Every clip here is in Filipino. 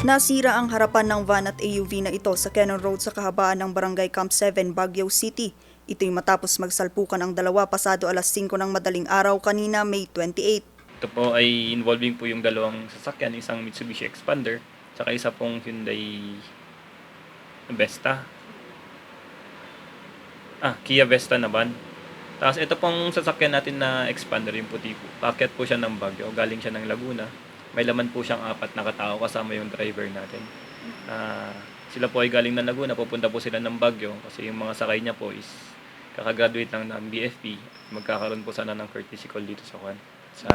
Nasira ang harapan ng van at AUV na ito sa Cannon Road sa kahabaan ng Barangay Camp 7, Baguio City. Ito'y matapos magsalpukan ang dalawa pasado alas 5 ng madaling araw kanina May 28. Ito po ay involving po yung dalawang sasakyan, isang Mitsubishi Expander, tsaka isa pong Hyundai Vesta. Ah, Kia Vesta naman. Tapos ito pong sasakyan natin na Expander, yung puti po. Packet po siya ng Baguio, galing siya ng Laguna. May laman po siyang apat na katao kasama yung driver natin. Ah, sila po ay galing ng Laguna, pupunta po sila ng Baguio kasi yung mga sakay niya po is kakagraduate lang ng BFP. Magkakaroon po sana ng courtesy call dito sa Kwan, sa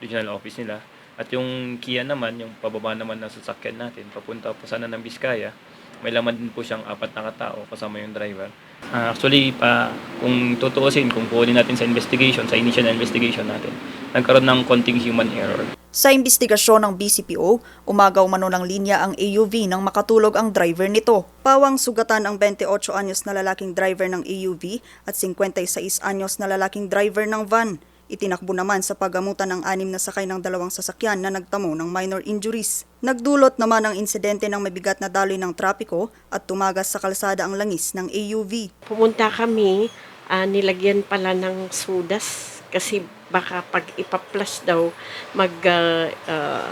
regional office nila. At yung Kia naman, yung pababa naman ng sasakyan natin, papunta po sana ng Biskaya. May laman din po siyang apat na katao kasama yung driver. Ah, actually, pa, kung tutuusin, kung kunin natin sa investigation, sa initial investigation natin, nagkaroon ng konting human error. Sa imbestigasyon ng BCPO, umagaw mano ng linya ang AUV nang makatulog ang driver nito. Pawang sugatan ang 28 anyos na lalaking driver ng AUV at 56 anyos na lalaking driver ng van. Itinakbo naman sa pagamutan ng anim na sakay ng dalawang sasakyan na nagtamo ng minor injuries. Nagdulot naman ang insidente ng mabigat na daloy ng trapiko at tumagas sa kalsada ang langis ng AUV. pumunta kami, ah, nilagyan pala ng sudas kasi baka pag ipaplas daw mag ah, ah,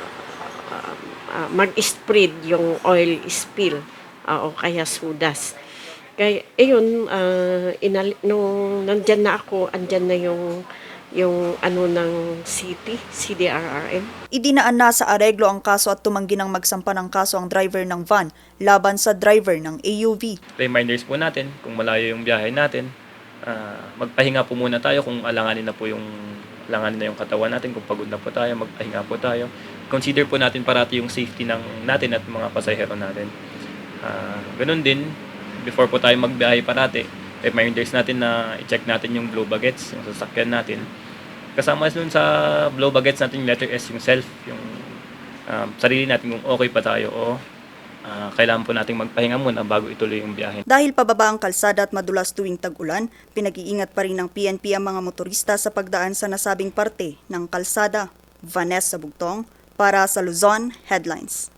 ah, mag-spread yung oil spill ah, o kaya sudas. Kaya ayun, ah, inal- nung nandyan na ako, andyan na yung yung ano ng city, CDRRM. Idinaan na sa areglo ang kaso at tumanggi ng magsampa ng kaso ang driver ng van laban sa driver ng AUV. reminders po natin kung malayo yung biyahe natin. Ah, magpahinga po muna tayo kung alanganin na po yung alanganin na yung katawan natin, kung pagod na po tayo, magpahinga po tayo. Consider po natin parati yung safety ng natin at mga pasahero natin. Ah, ganun din, before po tayo magbiyahe parati, reminders natin na i-check natin yung blow bagets, yung sasakyan natin. Kasama nun sa blow bagets natin letter S, yung self, yung ah, sarili natin kung okay pa tayo o ah, kailangan po nating magpahinga muna bago ituloy yung biyahe. Dahil pababa ang kalsada at madulas tuwing tag-ulan, pinag-iingat pa rin ng PNP ang mga motorista sa pagdaan sa nasabing parte ng kalsada. Vanessa Bugtong para sa Luzon Headlines.